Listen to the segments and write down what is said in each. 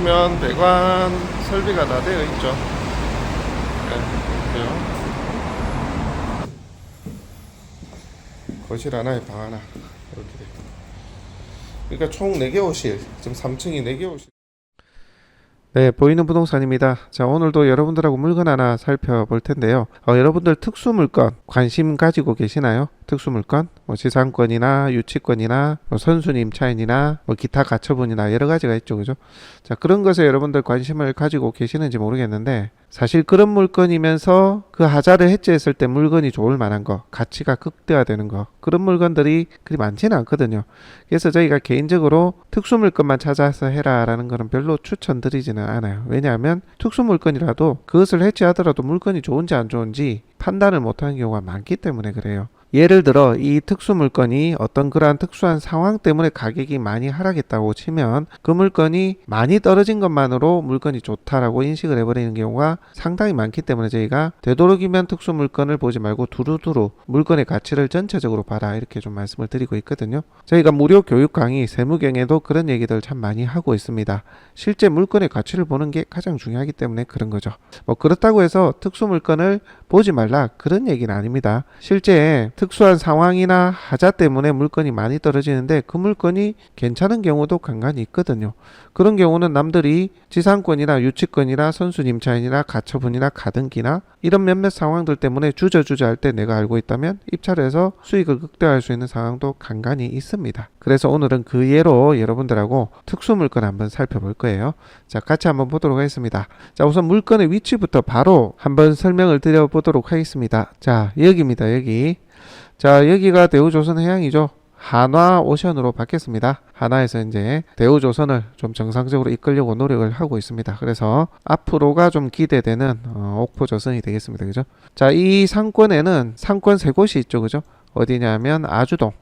보시면 배관 설비가 다 되어 있죠. 네. 거실 하나에 방 하나 이렇게 돼. 그러니까 총 4개 호실. 지금 3층이 4개 호실. 네, 보이는 부동산입니다. 자, 오늘도 여러분들하고 물건 하나 살펴볼 텐데요. 어, 여러분들 특수 물건 관심 가지고 계시나요? 특수 물건? 뭐 지상권이나 유치권이나 뭐 선수님 차인이나 뭐 기타 가처분이나 여러 가지가 있죠. 그죠? 자, 그런 것에 여러분들 관심을 가지고 계시는지 모르겠는데 사실 그런 물건이면서 그 하자를 해체했을 때 물건이 좋을 만한 거, 가치가 극대화되는 거, 그런 물건들이 그리 많지는 않거든요. 그래서 저희가 개인적으로 특수 물건만 찾아서 해라라는 거는 별로 추천드리지는 않아요. 왜냐하면 특수 물건이라도 그것을 해체하더라도 물건이 좋은지 안 좋은지 판단을 못하는 경우가 많기 때문에 그래요. 예를 들어 이 특수 물건이 어떤 그러한 특수한 상황 때문에 가격이 많이 하락했다고 치면 그 물건이 많이 떨어진 것만으로 물건이 좋다라고 인식을 해버리는 경우가 상당히 많기 때문에 저희가 되도록이면 특수 물건을 보지 말고 두루두루 물건의 가치를 전체적으로 봐라 이렇게 좀 말씀을 드리고 있거든요. 저희가 무료 교육 강의 세무경에도 그런 얘기들 참 많이 하고 있습니다. 실제 물건의 가치를 보는 게 가장 중요하기 때문에 그런 거죠. 뭐 그렇다고 해서 특수 물건을 보지 말라 그런 얘기는 아닙니다. 실제 특수한 상황이나 하자 때문에 물건이 많이 떨어지는데 그 물건이 괜찮은 경우도 간간히 있거든요. 그런 경우는 남들이 지상권이나 유치권이나 선수님 차인이나 가처분이나 가등기나 이런 몇몇 상황들 때문에 주저주저 할 때 내가 알고 있다면 입찰을 해서 수익을 극대화할 수 있는 상황도 간간히 있습니다. 그래서 오늘은 그 예로 여러분들하고 특수 물건 한번 살펴볼 거예요. 자, 같이 한번 보도록 하겠습니다. 자, 우선 물건의 위치부터 바로 한번 설명을 드려보 도록 하겠습니다. 자, 여기입니다. 여기. 자, 여기가 대우조선 해양이죠. 한화 오션으로 바뀌었습니다. 한화에서 이제 대우조선을 좀 정상적으로 이끌려고 노력을 하고 있습니다. 그래서 앞으로가 좀 기대되는 어, 옥포조선이 되겠습니다. 그죠? 자, 이 상권에는 상권 세 곳이 있죠. 그죠? 어디냐면 아주동,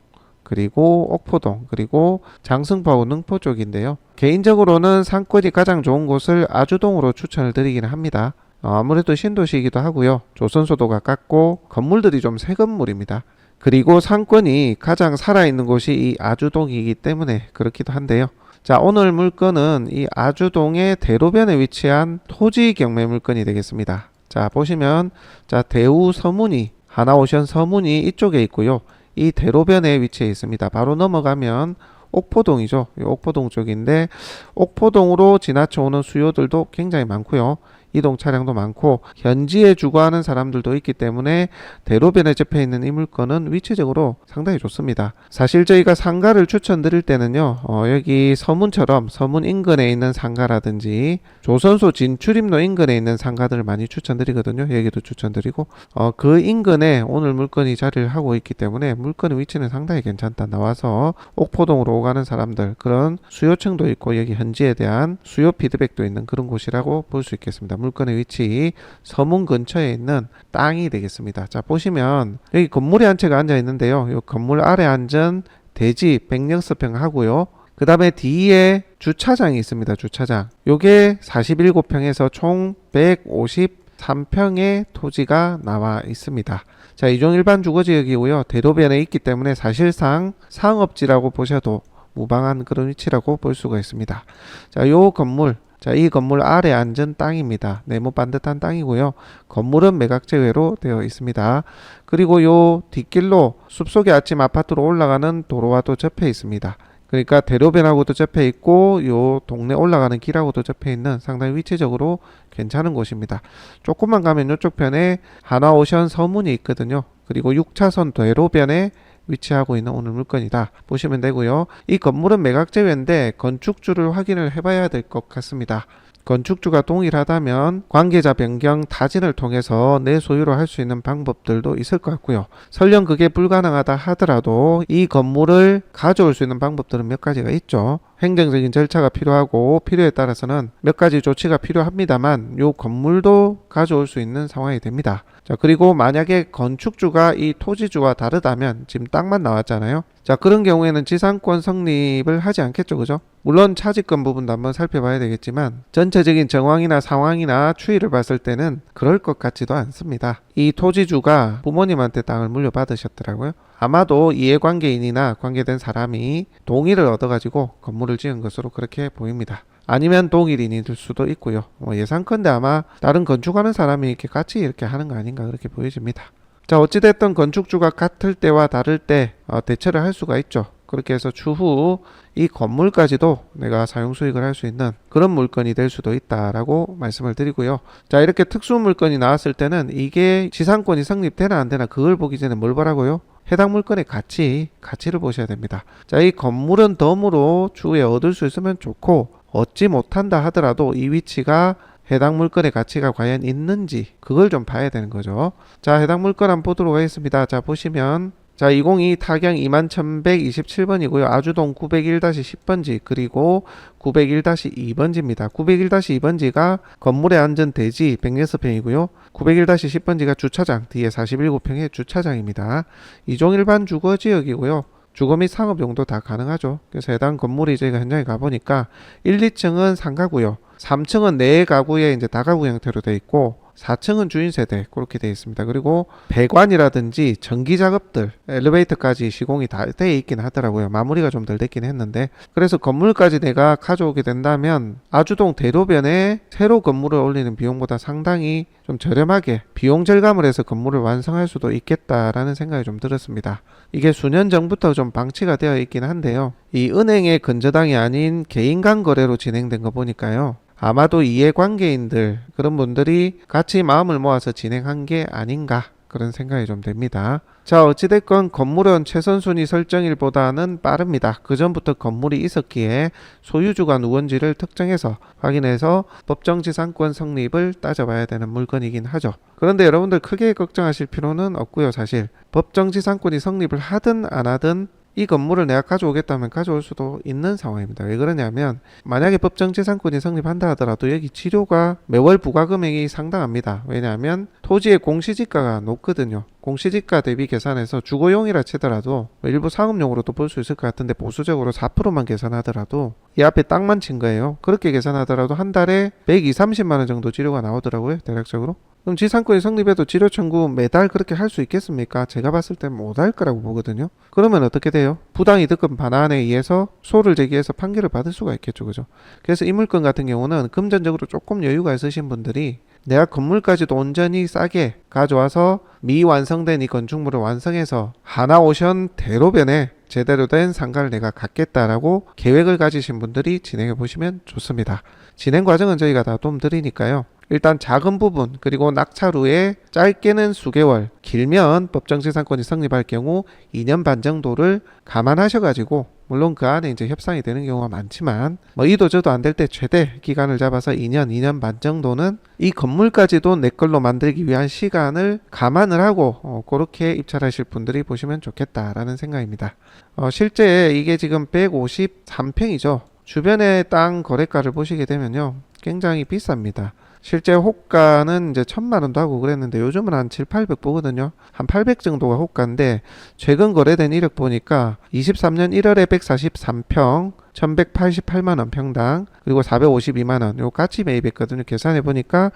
그리고 옥포동, 그리고 장승파우 능포 쪽인데요. 개인적으로는 상권이 가장 좋은 곳을 아주동으로 추천을 드리기는 합니다. 어, 아무래도 신도시이기도 하고요. 조선소도 가깝고 건물들이 좀 새 건물입니다. 그리고 상권이 가장 살아있는 곳이 이 아주동이기 때문에 그렇기도 한데요. 자, 오늘 물건은 이 아주동의 대로변에 위치한 토지 경매 물건이 되겠습니다. 자, 보시면 자, 대우 서문이 하나오션 서문이 이쪽에 있고요. 이 대로변에 위치해 있습니다. 바로 넘어가면 옥포동이죠. 이 옥포동 쪽인데 옥포동으로 지나쳐 오는 수요들도 굉장히 많고요. 이동 차량도 많고 현지에 주거하는 사람들도 있기 때문에 대로변에 접해 있는 이 물건은 위치적으로 상당히 좋습니다. 사실 저희가 상가를 추천드릴 때는요, 어, 여기 서문처럼 서문 인근에 있는 상가라든지 조선소 진출입로 인근에 있는 상가들을 많이 추천드리거든요. 여기도 추천드리고 어, 그 인근에 오늘 물건이 자리를 하고 있기 때문에 물건의 위치는 상당히 괜찮다. 나와서 옥포동으로 오가는 사람들 그런 수요층도 있고 여기 현지에 대한 수요 피드백도 있는 그런 곳이라고 볼 수 있겠습니다. 물건의 위치 서문 근처에 있는 땅이 되겠습니다. 자 보시면 여기 건물이 한 채가 앉아 있는데요. 이 건물 아래 앉은 대지 100년 하고요. 그 다음에 뒤에 주차장이 있습니다. 주차장. 요게 47평에서 총 153평의 토지가 나와 있습니다. 자, 이종 일반 주거지역이고요. 대로변에 있기 때문에 사실상 상업지라고 보셔도 무방한 그런 위치라고 볼 수가 있습니다. 자, 요 건물 자, 이 건물 아래 앉은 땅입니다. 네모 반듯한 땅이고요. 건물은 매각 제외로 되어 있습니다. 그리고 요 뒷길로 숲속의 아침 아파트로 올라가는 도로와도 접해 있습니다. 그러니까 대로변하고도 접해 있고 요 동네 올라가는 길하고도 접해 있는 상당히 위치적으로 괜찮은 곳입니다. 조금만 가면 이쪽 편에 하나오션 서문이 있거든요. 그리고 6차선 대로변에 위치하고 있는 오늘 물건이다 보시면 되고요. 이 건물은 매각 제외인데 건축주를 확인을 해봐야 될 것 같습니다. 건축주가 동일하다면 관계자 변경 타진을 통해서 내 소유로 할 수 있는 방법들도 있을 것 같고요. 설령 그게 불가능하다 하더라도 이 건물을 가져올 수 있는 방법들은 몇 가지가 있죠. 행정적인 절차가 필요하고 필요에 따라서는 몇 가지 조치가 필요합니다만 요 건물도 가져올 수 있는 상황이 됩니다. 자, 그리고 만약에 건축주가 이 토지주와 다르다면 지금 땅만 나왔잖아요. 자, 그런 경우에는 지상권 성립을 하지 않겠죠. 그죠? 물론 차지권 부분도 한번 살펴봐야 되겠지만 전체적인 정황이나 상황이나 추이를 봤을 때는 그럴 것 같지도 않습니다. 이 토지주가 부모님한테 땅을 물려받으셨더라고요. 아마도 이해관계인이나 관계된 사람이 동의를 얻어가지고 건물을 지은 것으로 그렇게 보입니다. 아니면 동일인이 될 수도 있고요. 뭐 예상컨대 아마 다른 건축하는 사람이 이렇게 같이 이렇게 하는 거 아닌가 그렇게 보여집니다. 자 어찌됐든 건축주가 같을 때와 다를 때 어, 대처를 할 수가 있죠. 그렇게 해서 추후 이 건물까지도 내가 사용 수익을 할 수 있는 그런 물건이 될 수도 있다라고 말씀을 드리고요. 자 이렇게 특수 물건이 나왔을 때는 이게 지상권이 성립되나 안 되나 그걸 보기 전에 뭘 보라고요? 해당 물건의 가치, 가치를 보셔야 됩니다. 자, 이 건물은 덤으로 추후에 얻을 수 있으면 좋고 얻지 못한다 하더라도 이 위치가 해당 물건의 가치가 과연 있는지 그걸 좀 봐야 되는 거죠. 자, 해당 물건 한번 보도록 하겠습니다. 자, 보시면 자, 202 타경 21,127번이고요. 아주동 901-10번지 그리고 901-2번지입니다. 901-2번지가 건물에 앉은 대지 106평이고요. 901-10번지가 주차장 뒤에 47평의 주차장입니다. 이종 일반 주거 지역이고요. 주거 및 상업 용도 다 가능하죠. 그래서 해당 건물이 저희가 현장에 가보니까 1, 2층은 상가구요. 3층은 네 가구에 이제 다가구 형태로 돼 있고 4층은 주인 세대 그렇게 되어 있습니다. 그리고 배관이라든지 전기 작업들, 엘리베이터까지 시공이 다돼 있긴 하더라고요. 마무리가 좀 덜 됐긴 했는데 그래서 건물까지 내가 가져오게 된다면 아주동 대로변에 새로 건물을 올리는 비용보다 상당히 좀 저렴하게 비용 절감을 해서 건물을 완성할 수도 있겠다라는 생각이 좀 들었습니다. 이게 수년 전부터 좀 방치가 되어 있긴 한데요. 이 은행의 근저당이 아닌 개인 간 거래로 진행된 거 보니까요. 아마도 이해관계인들 그런 분들이 같이 마음을 모아서 진행한 게 아닌가 그런 생각이 좀 됩니다. 자 어찌됐건 건물은 최선 순위 설정일보다는 빠릅니다. 그 전부터 건물이 있었기에 소유주가 누군지를 특정해서 확인해서 법정지상권 성립을 따져봐야 되는 물건이긴 하죠. 그런데 여러분들 크게 걱정하실 필요는 없고요. 사실 법정지상권이 성립을 하든 안 하든 이 건물을 내가 가져오겠다면 가져올 수도 있는 상황입니다. 왜 그러냐면 만약에 법정 재산권이 성립한다 하더라도 여기 치료가 매월 부과 금액이 상당합니다. 왜냐하면 토지의 공시지가가 높거든요. 공시지가 대비 계산해서 주거용이라 치더라도 뭐 일부 상업용으로도 볼 수 있을 것 같은데 보수적으로 4%만 계산하더라도 이 앞에 땅만 친 거예요. 그렇게 계산하더라도 한 달에 120, 30만 원 정도 치료가 나오더라고요. 대략적으로. 그럼 지상권이 성립해도 치료 청구 매달 그렇게 할 수 있겠습니까? 제가 봤을 땐 못할 거라고 보거든요. 그러면 어떻게 돼요? 부당이득금 반환에 의해서 소를 제기해서 판결을 받을 수가 있겠죠, 그죠? 그래서 이 물건 같은 경우는 금전적으로 조금 여유가 있으신 분들이 내가 건물까지도 온전히 싸게 가져와서 미완성된 이 건축물을 완성해서 하나오션 대로변에 제대로 된 상가를 내가 갖겠다라고 계획을 가지신 분들이 진행해 보시면 좋습니다. 진행 과정은 저희가 다 도움드리니까요. 일단 작은 부분 그리고 낙찰후에 짧게는 수개월 길면 법정재산권이 성립할 경우 2년 반 정도를 감안하셔가지고 물론 그 안에 이제 협상이 되는 경우가 많지만 뭐 이도 저도 안 될 때 최대 기간을 잡아서 2년 2년 반 정도는 이 건물까지도 내 걸로 만들기 위한 시간을 감안을 하고 어, 그렇게 입찰하실 분들이 보시면 좋겠다라는 생각입니다. 어, 실제 이게 지금 153평이죠. 주변의 땅 거래가를 보시게 되면요. 굉장히 비쌉니다. 실제 호가는 이제 천만 원도 하고 그랬는데 요즘은 한 7, 800 보거든요. 한 800 정도가 호가인데 최근 거래된 이력 보니까 23년 1월에 143평 1188만 원 평당 그리고 452만 원 요 같이 매입했거든요. 계산해 보니까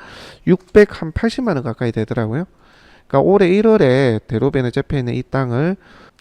680만 원 가까이 되더라고요. 그러니까 올해 1월에 대로변에 접해 있는 이 땅을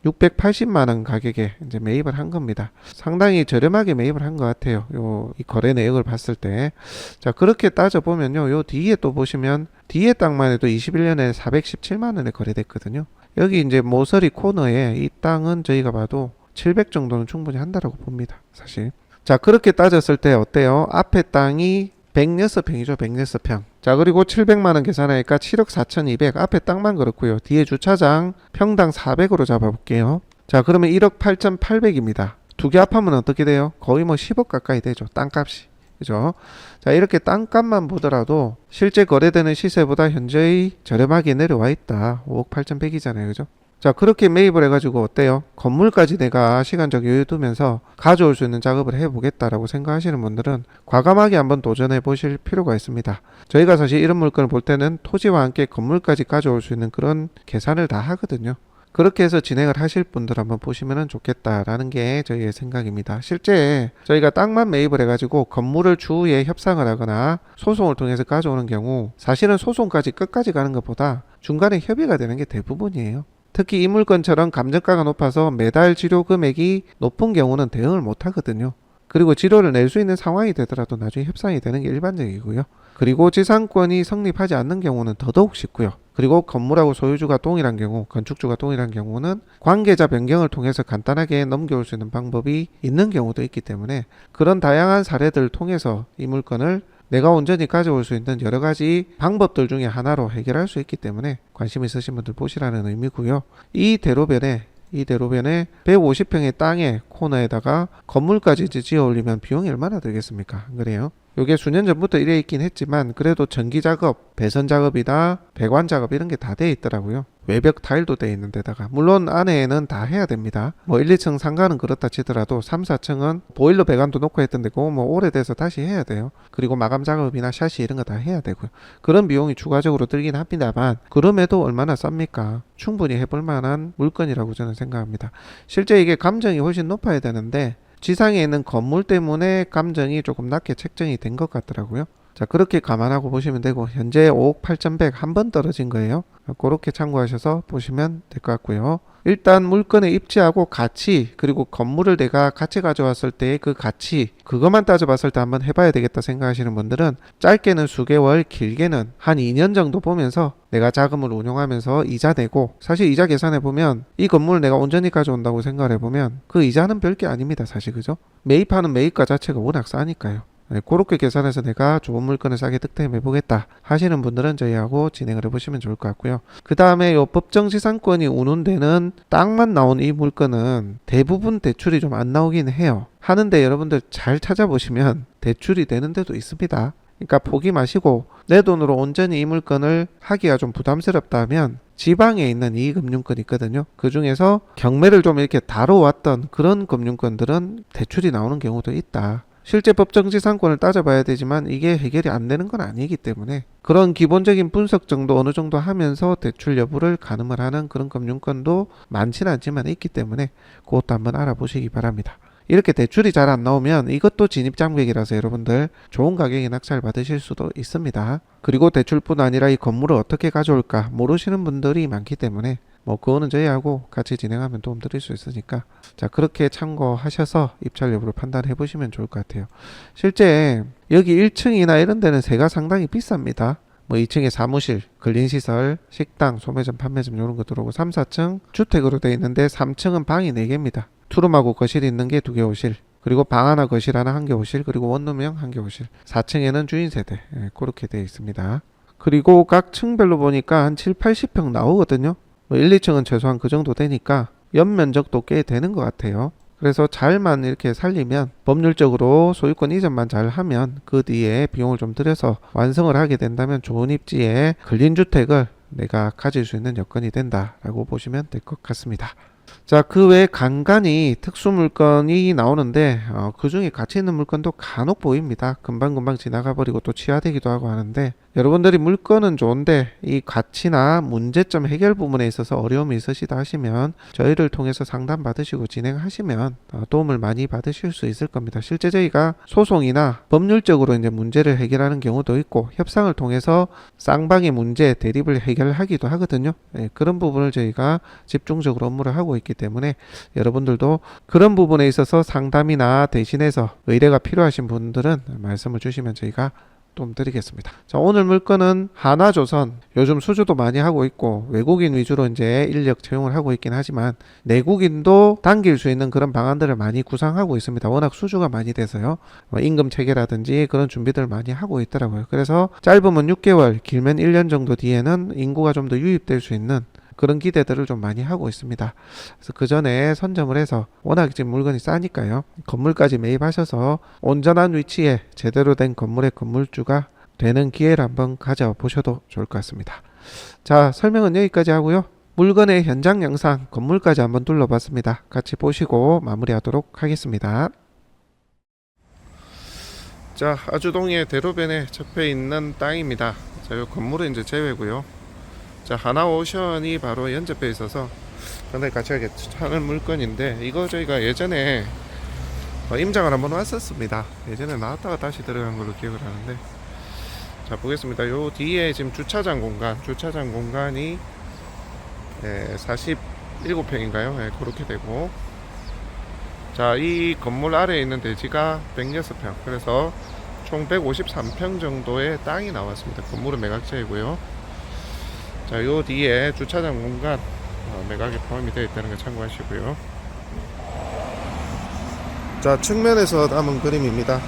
680만 원 가격에 이제 매입을 한 겁니다. 상당히 저렴하게 매입을 한 것 같아요. 요 이 거래 내역을 봤을 때. 자, 그렇게 따져 보면요. 요 뒤에 또 보시면 뒤에 땅만 해도 21년에 417만 원에 거래됐거든요. 여기 이제 모서리 코너에 이 땅은 저희가 봐도 700 정도는 충분히 한다라고 봅니다. 사실. 자, 그렇게 따졌을 때 어때요? 앞에 땅이 106평이죠. 106평. 자, 그리고 700만 원 계산하니까 7억 4,200. 앞에 땅만 그렇고요. 뒤에 주차장 평당 400으로 잡아 볼게요. 자, 그러면 1억 8,800입니다. 두 개 합하면 어떻게 돼요? 거의 뭐 10억 가까이 되죠. 땅값이. 그죠? 자, 이렇게 땅값만 보더라도 실제 거래되는 시세보다 현저히 저렴하게 내려와 있다. 5억 8,100이잖아요. 그죠? 자, 그렇게 매입을 해가지고 어때요? 건물까지 내가 시간적 여유 두면서 가져올 수 있는 작업을 해보겠다라고 생각하시는 분들은 과감하게 한번 도전해 보실 필요가 있습니다. 저희가 사실 이런 물건을 볼 때는 토지와 함께 건물까지 가져올 수 있는 그런 계산을 다 하거든요. 그렇게 해서 진행을 하실 분들 한번 보시면 좋겠다라는 게 저희의 생각입니다. 실제 저희가 땅만 매입을 해가지고 건물을 추후에 협상을 하거나 소송을 통해서 가져오는 경우 사실은 소송까지 끝까지 가는 것보다 중간에 협의가 되는 게 대부분이에요. 특히 이 물건처럼 감정가가 높아서 매달 치료 금액이 높은 경우는 대응을 못 하거든요. 그리고 지료를 낼 수 있는 상황이 되더라도 나중에 협상이 되는 게 일반적이고요. 그리고 지상권이 성립하지 않는 경우는 더더욱 쉽고요. 그리고 건물하고 소유주가 동일한 경우, 건축주가 동일한 경우는 관계자 변경을 통해서 간단하게 넘겨올 수 있는 방법이 있는 경우도 있기 때문에 그런 다양한 사례들을 통해서 이 물건을 내가 온전히 가져올 수 있는 여러 가지 방법들 중에 하나로 해결할 수 있기 때문에 관심 있으신 분들 보시라는 의미고요. 이 대로변에 이 대로변에 150평의 땅에 코너에다가 건물까지 지어 올리면 비용이 얼마나 들겠습니까? 안 그래요? 요게 수년 전부터 이래 있긴 했지만 그래도 전기 작업, 배선 작업이나 배관 작업 이런 게 다 돼 있더라고요. 외벽 타일도 돼 있는 데다가 물론 안에는 다 해야 됩니다. 뭐 1, 2층 상가는 그렇다 치더라도 3, 4층은 보일러 배관도 놓고 했던데 그거 뭐 오래돼서 다시 해야 돼요. 그리고 마감 작업이나 샤시 이런 거 다 해야 되고요. 그런 비용이 추가적으로 들긴 합니다만 그럼에도 얼마나 쌉니까? 충분히 해볼 만한 물건이라고 저는 생각합니다. 실제 이게 감정이 훨씬 높아야 되는데 지상에 있는 건물 때문에 감정이 조금 낮게 책정이 된 것 같더라고요. 자 그렇게 감안하고 보시면 되고 현재 5억 8,100 한 번 떨어진 거예요. 그렇게 참고하셔서 보시면 될 것 같고요. 일단 물건의 입지하고 가치 그리고 건물을 내가 같이 가져왔을 때의 그 가치 그것만 따져봤을 때 한번 해봐야 되겠다 생각하시는 분들은 짧게는 수개월 길게는 한 2년 정도 보면서 내가 자금을 운용하면서 이자 내고 사실 이자 계산해 보면 이 건물을 내가 온전히 가져온다고 생각을 해보면 그 이자는 별게 아닙니다 사실 그죠 매입하는 매입가 자체가 워낙 싸니까요 네, 그렇게 계산해서 내가 좋은 물건을 싸게 득템해 보겠다 하시는 분들은 저희하고 진행을 해보시면 좋을 것 같고요. 그 다음에 요 법정지상권이 우는 데는 땅만 나온 이 물건은 대부분 대출이 좀 안 나오긴 해요. 하는데 여러분들 잘 찾아보시면 대출이 되는 데도 있습니다. 그러니까 포기 마시고 내 돈으로 온전히 이 물건을 하기가 좀 부담스럽다면 지방에 있는 이 금융권이 있거든요. 그 중에서 경매를 좀 이렇게 다뤄왔던 그런 금융권들은 대출이 나오는 경우도 있다. 실제 법정지상권을 따져봐야 되지만 이게 해결이 안 되는 건 아니기 때문에 그런 기본적인 분석 정도 어느 정도 하면서 대출 여부를 가늠을 하는 그런 금융권도 많지는 않지만 있기 때문에 그것도 한번 알아보시기 바랍니다. 이렇게 대출이 잘 안 나오면 이것도 진입 장벽이라서 여러분들 좋은 가격에 낙찰 받으실 수도 있습니다. 그리고 대출뿐 아니라 이 건물을 어떻게 가져올까 모르시는 분들이 많기 때문에 뭐 그거는 저희하고 같이 진행하면 도움 드릴 수 있으니까 자 그렇게 참고하셔서 입찰 여부를 판단해 보시면 좋을 것 같아요. 실제 여기 1층이나 이런 데는 세가 상당히 비쌉니다. 뭐 2층에 사무실, 근린시설, 식당, 소매점, 판매점 이런 거 들어오고 3, 4층 주택으로 돼 있는데 3층은 방이 4개입니다. 투룸하고 거실이 있는 게 두 개 오실 그리고 방 하나 거실 하나 한 개 오실 그리고 원룸형 한 개 오실 4층에는 주인 세대 예, 그렇게 되어 있습니다. 그리고 각 층별로 보니까 한 7, 80평 나오거든요. 뭐 1, 2층은 최소한 그 정도 되니까 연면적도 꽤 되는 것 같아요. 그래서 잘만 이렇게 살리면 법률적으로 소유권 이전만 잘 하면 그 뒤에 비용을 좀 들여서 완성을 하게 된다면 좋은 입지에 근린 주택을 내가 가질 수 있는 여건이 된다라고 보시면 될 것 같습니다. 자, 그 외에 간간히 특수 물건이 나오는데 어, 그 중에 가치 있는 물건도 간혹 보입니다. 금방금방 지나가 버리고 또 취하되기도 하고 하는데 여러분들이 물건은 좋은데 이 가치나 문제점 해결 부분에 있어서 어려움이 있으시다 하시면 저희를 통해서 상담 받으시고 진행하시면 어, 도움을 많이 받으실 수 있을 겁니다. 실제 저희가 소송이나 법률적으로 이제 문제를 해결하는 경우도 있고 협상을 통해서 쌍방의 문제 대립을 해결하기도 하거든요. 예, 그런 부분을 저희가 집중적으로 업무를 하고 있기 때문에 여러분들도 그런 부분에 있어서 상담이나 대신해서 의뢰가 필요하신 분들은 말씀을 주시면 저희가 도움 드리겠습니다. 자, 오늘 물건은 하나조선 요즘 수주도 많이 하고 있고 외국인 위주로 이제 인력 채용을 하고 있긴 하지만 내국인도 당길 수 있는 그런 방안들을 많이 구상하고 있습니다. 워낙 수주가 많이 돼서요. 뭐 임금 체계라든지 그런 준비들을 많이 하고 있더라고요. 그래서 짧으면 6개월, 길면 1년 정도 뒤에는 인구가 좀 더 유입될 수 있는 그런 기대들을 좀 많이 하고 있습니다. 그래서 그 전에 선점을 해서 워낙 지금 물건이 싸니까요. 건물까지 매입하셔서 온전한 위치에 제대로 된 건물의 건물주가 되는 기회를 한번 가져보셔도 좋을 것 같습니다. 자, 설명은 여기까지 하고요. 물건의 현장 영상, 건물까지 한번 둘러봤습니다. 같이 보시고 마무리하도록 하겠습니다. 자, 아주동의 대로변에 접해 있는 땅입니다. 자, 이 건물은 이제 제외고요. 자, 하나오션이 바로 연접해 있어서 상당히 가치가 괜찮은 물건인데 이거 저희가 예전에 어, 임장을 한번 왔었습니다. 예전에 나왔다가 다시 들어간 걸로 기억을 하는데 자 보겠습니다. 요 뒤에 지금 주차장 공간, 주차장 공간이 예, 47평인가요? 예, 그렇게 되고 자 자, 이 건물 아래에 있는 대지가 106평. 그래서 총 153평 정도의 땅이 나왔습니다. 건물은 매각제이고요. 자, 요 뒤에 주차장 공간 어, 매각에 포함이 되어 있다는 거 참고하시고요. 자, 측면에서 남은 그림입니다.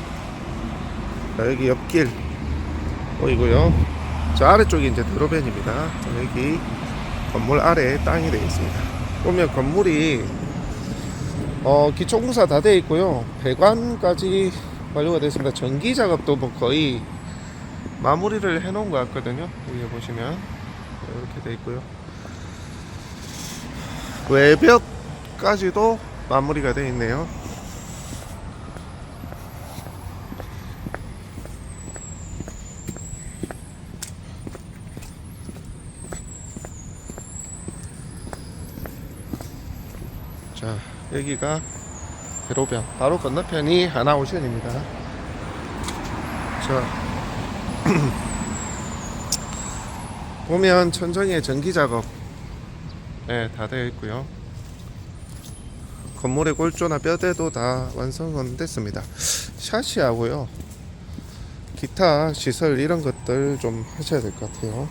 자, 여기 옆길 보이고요. 저 아래쪽이 이제 도로변입니다. 자, 여기 건물 아래에 땅이 되어 있습니다. 보면 건물이 어, 기초공사 다 되어 있고요. 배관까지 완료가 되어 있습니다. 전기 작업도 뭐 거의 마무리를 해 놓은 것 같거든요. 여기 보시면 이렇게 되어 있고요. 외벽까지도 마무리가 되어 있네요. 자, 여기가 대로변. 바로 건너편이 하나오션입니다. 자, 보면 천정에 전기 작업, 네, 다 되어 있고요. 건물의 골조나 뼈대도 다 완성은 됐습니다. 샤시하고요. 기타 시설 이런 것들 좀 하셔야 될 것 같아요.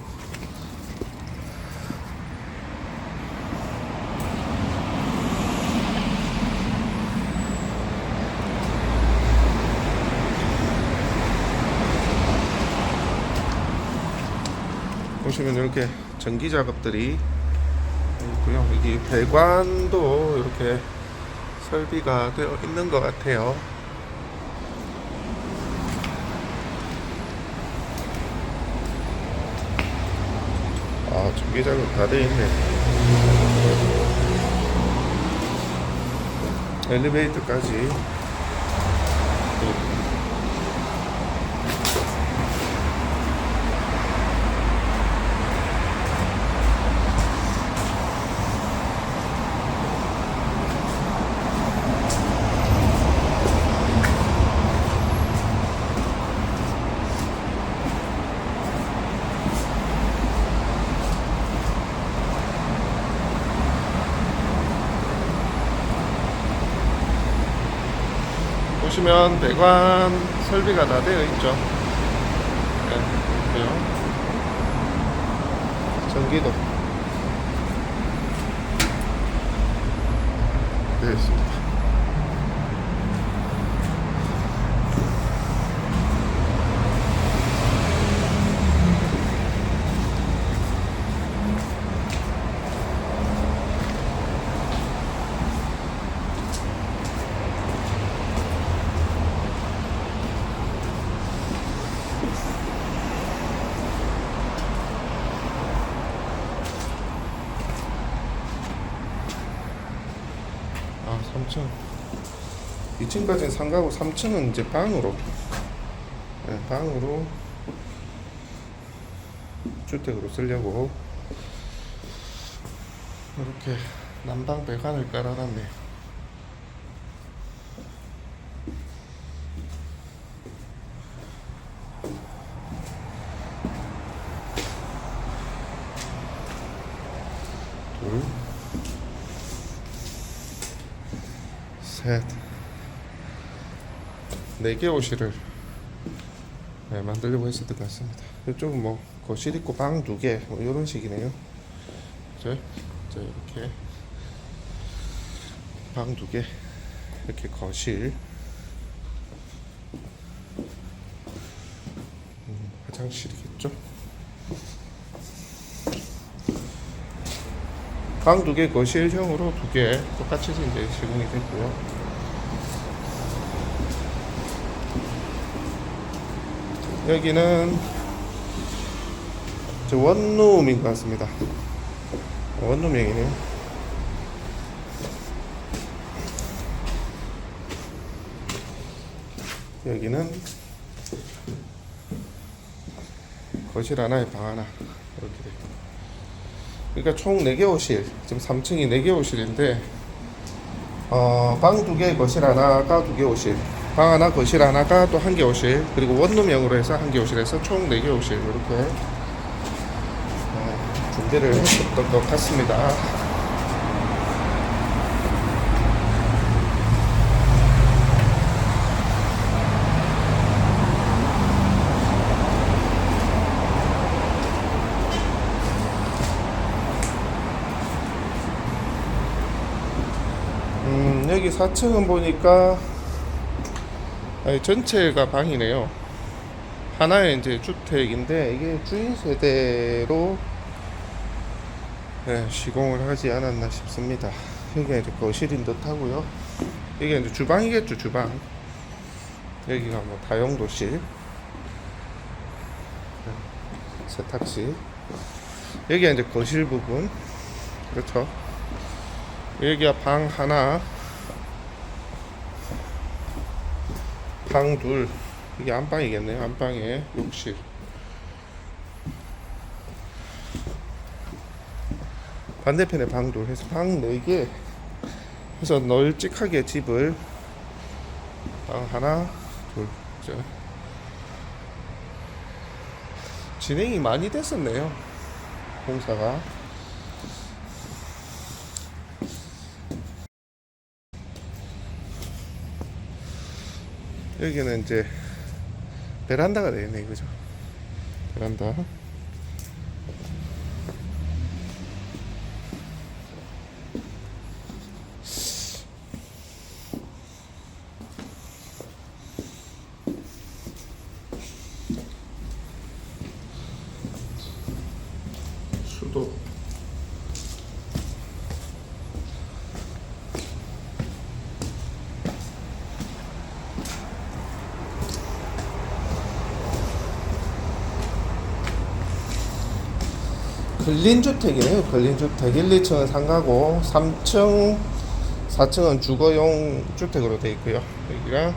보시면 이렇게 전기 작업들이 있고요. 여기 배관도 이렇게 설비가 되어 있는 것 같아요. 아, 전기 작업 다 되어 있네. 엘리베이터까지. 보시면 배관 설비가 다 되어 있죠. 네. 전기도 되어 있습니다. 아, 3층. 2층까지는 상가고 3층은 이제 방으로. 네, 방으로 주택으로 쓰려고 이렇게 난방 배관을 깔아놨네. 둘. 4개 옷을 네, 만들려고 했었던 것 같습니다. 이쪽은 뭐 그 거실 있고 방 2개, 뭐 이런 식이네요. 그죠? 이렇게 방 2개. 이렇게 거실, 음, 화장실이겠죠? 방 2개, 거실형으로 2개. 똑같이 이제 제공이 됐고요. 여기는 저 원룸인 것 같습니다. 원룸형이네요. 여기는 거실 하나에 방 하나 이렇게 돼. 그러니까 총 4개 호실 지금 3층이 4개 호실인데 어, 방두개 거실 하나가 두개 호실 방 하나, 거실 하나가 또 한 개 오실 그리고 원룸형으로 해서 한 개 오실에서 총 네 개 오실 이렇게 네, 준비를 했었던 것 같습니다. 음, 여기 4층은 보니까 아니, 전체가 방이네요. 하나의 이제 주택인데 이게 주인 세대로 네, 시공을 하지 않았나 싶습니다. 여기가 이제 거실인 듯 하고요. 이게 이제 주방이겠죠, 주방. 여기가 뭐 다용도실, 네, 세탁실. 여기가 이제 거실 부분. 그렇죠. 여기가 방 하나, 방 둘. 이게 안방이겠네요. 안방에 욕실. 반대편에 방 둘 해서 방 4개 해서 널찍하게 집을 방 하나 둘 그죠? 진행이 많이 됐었네요 공사가 여기는 이제 베란다가 되겠네 그죠? 베란다 근린주택이네요. 근린주택 1, 2층은 상가고 3층, 4층은 주거용 주택으로 되어 있고요. 여기가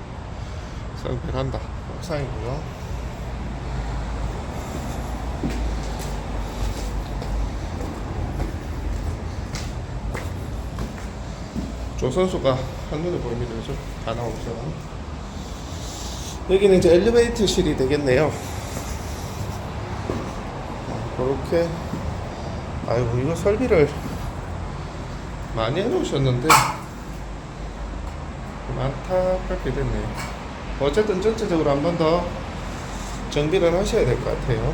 상 베란다 옥상이고요. 조선소가 한눈에 보입니다. 그죠? 다 나오죠. 여기는 이제 엘리베이터실이 되겠네요. 그렇게 아이고 이거 설비를 많이 해놓으셨는데 안타깝게 됐네요. 어쨌든 전체적으로 한 번 더 정비를 하셔야 될 것 같아요.